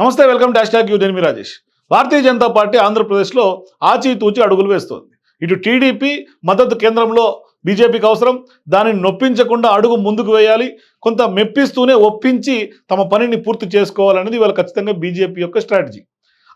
నమస్తే welcome dash tag you నేను Rajesh. Bharatiya Janata party ఆంధ్రప్రదేశ్లో ఆచితూచి అడుగులు వేస్తోంది. ఇటు టీడీపీ మద్దతు కేంద్రంలో బీజేపీకి అవసరం. దానిని నొప్పించకుండా అడుగు ముందుకు వేయాలి. కొంత మెప్పిస్తూనే ఒప్పించి తమ పనిని పూర్తి చేసుకోవాలనేది ఇవాళ ఖచ్చితంగా బీజేపీ యొక్క స్ట్రాటజీ.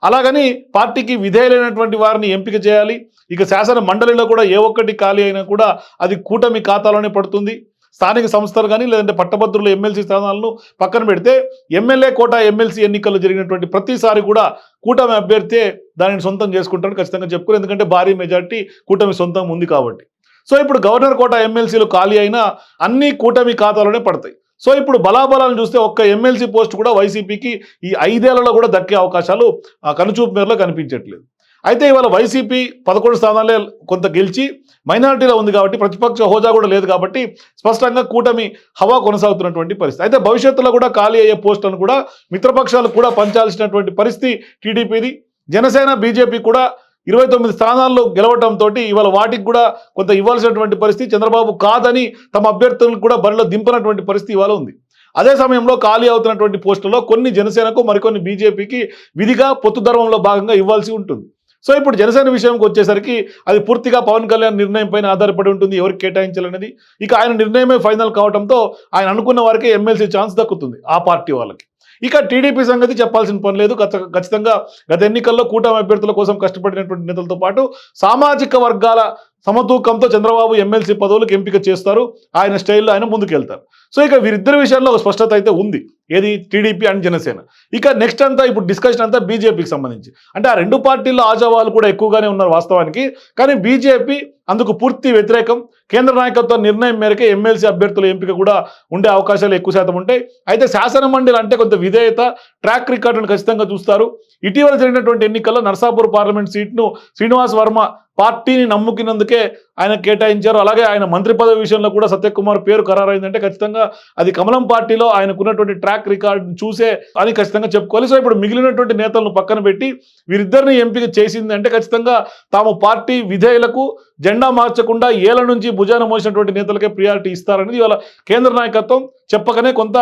అలాగని పార్టీకి విధేయులైనటువంటి వారిని ఎంపిక చేయాలి. ఇక శాసన మండలిలో కూడా ఏ ఒక్కటి ఖాళీ అయినా కూడా అది కూటమి ఖాతాలోనే పడుతుంది. స్థానిక సంస్థలు కానీ లేదంటే పట్టభద్రులు ఎమ్మెల్సీ స్థానాలను పక్కన పెడితే ఎమ్మెల్యే కోటా ఎమ్మెల్సీ ఎన్నికల్లో జరిగినటువంటి ప్రతిసారి కూడా కూటమి అభ్యర్థే దానిని సొంతం చేసుకుంటాడు ఖచ్చితంగా చెప్పుకోరు. ఎందుకంటే భారీ మెజార్టీ కూటమి సొంతం ఉంది కాబట్టి. సో ఇప్పుడు గవర్నర్ కోట ఎమ్మెల్సీలు ఖాళీ అయినా అన్ని కూటమి ఖాతాలోనే పడతాయి. సో ఇప్పుడు బలాబలాలను చూస్తే ఒక్క ఎమ్మెల్సీ పోస్ట్ కూడా వైసీపీకి ఈ ఐదేళ్ళలో కూడా దక్కే అవకాశాలు ఆ, కనుచూపు మేరలో కనిపించట్లేదు. అయితే ఇవాళ వైసీపీ పదకొండు స్థానాలే కొంత గెలిచి మైనారిటీలో ఉంది కాబట్టి ప్రతిపక్ష హోదా కూడా లేదు కాబట్టి స్పష్టంగా కూటమి హవా కొనసాగుతున్నటువంటి పరిస్థితి. అయితే భవిష్యత్తులో కూడా ఖాళీ అయ్యే పోస్టులను కూడా మిత్రపక్షాలు కూడా పంచాల్సినటువంటి పరిస్థితి టీడీపీది. జనసేన బీజేపీ కూడా ఇరవై తొమ్మిది స్థానాల్లో గెలవటంతో ఇవాళ వాటికి కూడా కొంత ఇవ్వాల్సినటువంటి పరిస్థితి చంద్రబాబు కాదని తమ అభ్యర్థులను కూడా బరిలో దింపనటువంటి పరిస్థితి ఇవాళ ఉంది. అదే సమయంలో ఖాళీ అవుతున్నటువంటి పోస్టుల్లో కొన్ని జనసేనకు మరికొన్ని బీజేపీకి విధిగా పొత్తు ధర్మంలో భాగంగా ఇవ్వాల్సి ఉంటుంది. సో ఇప్పుడు జనసేన విషయంకి వచ్చేసరికి అది పూర్తిగా పవన్ కళ్యాణ్ నిర్ణయం పైన ఆధారపడి ఉంటుంది ఎవరికి కేటాయించాలనేది. ఇక ఆయన నిర్ణయమే ఫైనల్ కావడంతో ఆయన అనుకున్న వారికి ఎమ్మెల్సీ ఛాన్స్ దక్కుతుంది ఆ పార్టీ వాళ్ళకి. ఇక టీడీపీ సంగతి చెప్పాల్సిన పని లేదు. ఖచ్చితంగా గత ఎన్నికల్లో కూటమి అభ్యర్థుల కోసం కష్టపడినటువంటి నేతలతో పాటు సామాజిక వర్గాల సమతూకంతో చంద్రబాబు ఎమ్మెల్సీ పదవులకు ఎంపిక చేస్తారు. ఆయన స్టైల్లో ఆయన ముందుకెళ్తారు. సో ఇక వీరిద్దరి విషయాల్లో ఒక స్పష్టత అయితే ఉంది. ఏది? TDP and Janasena. ఇక నెక్స్ట్ అంతా ఇప్పుడు డిస్కషన్ అంతా బీజేపీకి సంబంధించి. అంటే ఆ రెండు పార్టీల్లో ఆజావాలు కూడా ఎక్కువగానే ఉన్నారు వాస్తవానికి. కానీ బీజేపీ అందుకు పూర్తి వ్యతిరేకం. కేంద్ర నాయకత్వ నిర్ణయం మేరకే ఎమ్మెల్సీ అభ్యర్థుల ఎంపిక కూడా ఉండే అవకాశాలు ఎక్కువ శాతం ఉంటాయి. అయితే శాసన మండలి అంటే కొంత విధేయత ట్రాక్ రికార్డును ఖచ్చితంగా చూస్తారు. ఇటీవల జరిగినటువంటి ఎన్నికల్లో నర్సాపూర్ పార్లమెంట్ సీట్ను శ్రీనివాస్ వర్మ పార్టీని నమ్ముకినందుకే ఆయన కేటాయించారు. అలాగే ఆయన మంత్రి పదవి విషయంలో కూడా సత్యకుమార్ పేరు ఖరారైందంటే ఖచ్చితంగా అది కమలం పార్టీలో ఆయనకున్నటువంటి ట్రాక్ రికార్డ్ చూసే అని ఖచ్చితంగా చెప్పుకోవాలి. సో ఇప్పుడు మిగిలినటువంటి నేతలను పక్కన పెట్టి వీరిద్దరిని ఎంపిక చేసింది అంటే ఖచ్చితంగా తాము పార్టీ విధేయులకు జెండా మార్చకుండా ఏళ్ళ నుంచి భుజాన మోసినటువంటి నేతలకే ప్రియారిటీ ఇస్తారనేది ఇవాళ కేంద్ర నాయకత్వం చెప్పకనే కొంత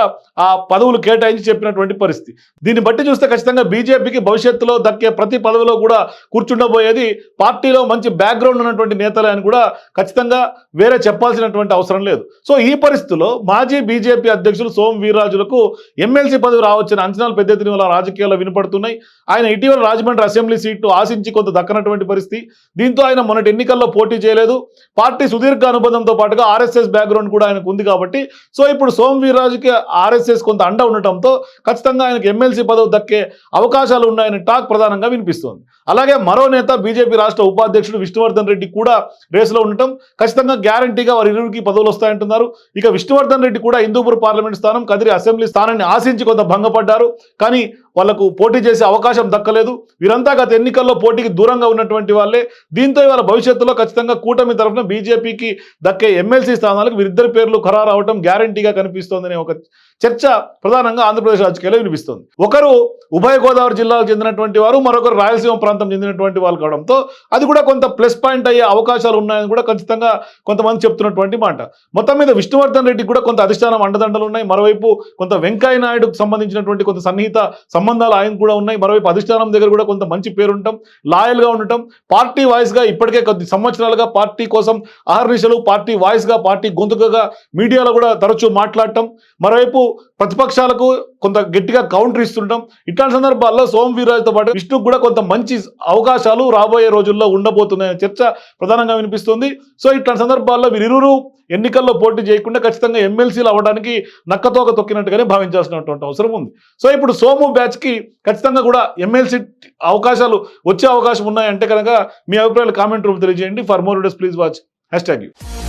ఆ పదవులు కేటాయించి చెప్పినటువంటి పరిస్థితి. దీన్ని బట్టి చూస్తే ఖచ్చితంగా బీజేపీకి భవిష్యత్తులో దక్కే ప్రతి పదవిలో కూడా కూర్చుండబోయేది పార్టీలో మంచి బ్యాక్గ్రౌండ్ ఉన్నటువంటి నేతలే అని కూడా ఖచ్చితంగా వేరే చెప్పాల్సినటువంటి అవసరం లేదు. సో ఈ పరిస్థితుల్లో మాజీ బీజేపీ అధ్యక్షులు సోం వీర్రాజులకు ఎమ్మెల్సీ పదవి రావచ్చిన అంచనాలు పెద్ద ఎత్తున రాజకీయాల్లో వినపడుతున్నాయి. ఆయన ఇటీవల రాజమండ్రి అసెంబ్లీ సీట్ను ఆశించి కొంత దక్కనటువంటి పరిస్థితి. దీంతో ఆయన మొన్నటి ఎన్నికల్లో పోటీ చేయలేదు. పార్టీ సుదీర్ఘ అనుబంధంతో పాటుగా ఆర్ఎస్ఎస్ బ్యాక్గ్రౌండ్ కూడా ఆయనకు ఉంది కాబట్టి సో ఇప్పుడు సోమవీర్రాజుకి ఆర్ఎస్ఎస్ కొంత అండ ఉండటంతో ఖచ్చితంగా ఆయనకు ఎమ్మెల్సీ పదవి దక్కే అవకాశాలు ఉన్నాయని టాక్ ప్రధానంగా వినిపిస్తోంది. అలాగే మరో నేత బీజేపీ రాష్ట్ర ఉపాధ్యక్షుడు విష్ణువర్ధన్ రెడ్డి కూడా రేసులో ఉండటం ఖచ్చితంగా గ్యారంటీగా వారి ఇరువురికి పదవులు వస్తాయంటున్నారు. ఇక విష్ణువర్ధన్ రెడ్డి కూడా హిందూపూర్ పార్లమెంట్ స్థానం కదిరి అసెంబ్లీ స్థానాన్ని ఆశించి కొంత భంగపడ్డారు. కానీ వాళ్ళకు పోటీ చేసే అవకాశం దక్కలేదు. వీరంతా గత ఎన్నికల్లో పోటీకి దూరంగా ఉన్నటువంటి వాళ్ళే దీంతో ఇవాళ భవిష్యత్తులో ఖచ్చితంగా కూటమి తరఫున బీజేపీకి దక్కే ఎమ్మెల్సీ స్థానాలకు వీరిద్దరి పేర్లు ఖరారు అవడం గ్యారంటీగా కనిపిస్తోందనే ఒక చర్చ ప్రధానంగా ఆంధ్రప్రదేశ్ రాజకీయాల్లో వినిపిస్తోంది. ఒకరు ఉభయ గోదావరి జిల్లాకు చెందినటువంటి వారు మరొకరు రాయలసీమ ప్రాంతం చెందినటువంటి వాళ్ళు కావడంతో అది కూడా కొంత ప్లస్ పాయింట్ అయ్యే అవకాశాలు ఉన్నాయని కూడా ఖచ్చితంగా కొంతమంది చెప్తున్నటువంటి మాట. మొత్తం మీద విష్ణువర్ధన్ రెడ్డికి కూడా కొంత అధిష్టానం అండదండలు ఉన్నాయి. మరోవైపు కొంత వెంకయ్య నాయుడుకు సంబంధించినటువంటి కొంత సన్నిహిత సంబంధాలు ఆయన కూడా ఉన్నాయి. మరోవైపు అధిష్టానం దగ్గర కూడా కొంత మంచి పేరు ఉండటం లాయల్గా ఉండటం పార్టీ వాయిస్గా ఇప్పటికే కొద్ది సంవత్సరాలుగా పార్టీ కోసం ఆహర్నిశలు పార్టీ వాయిస్గా పార్టీ గొంతుకగా మీడియాలో కూడా తరచూ మాట్లాడటం. మరోవైపు ప్రతిపక్షాలకు కొంత గట్టిగా కౌంటర్ ఇస్తుంటాం. ఇట్లాంటి సందర్భాల్లో సోమ వీర్రాజుతో పాటు విష్ణుకు కూడా కొంత మంచి అవకాశాలు రాబోయే రోజుల్లో ఉండబోతున్నాయనే చర్చ ప్రధానంగా వినిపిస్తుంది. సో ఇట్లాంటి సందర్భాల్లో వీరిరువురు ఎన్నికల్లో పోటీ చేయకుండా ఖచ్చితంగా ఎమ్మెల్సీలు అవ్వడానికి నక్కతోక తొక్కినట్టుగానే భావించాల్సినటువంటి అవసరం ఉంది. సో ఇప్పుడు సోము బ్యాచ్కి ఖచ్చితంగా కూడా ఎమ్మెల్సీ అవకాశాలు వచ్చే అవకాశం ఉన్నాయంటే కనుక మీ అభిప్రాయాలు కామెంట్ రూమ్ తెలియజేయండి. For more videos please watch hashtag you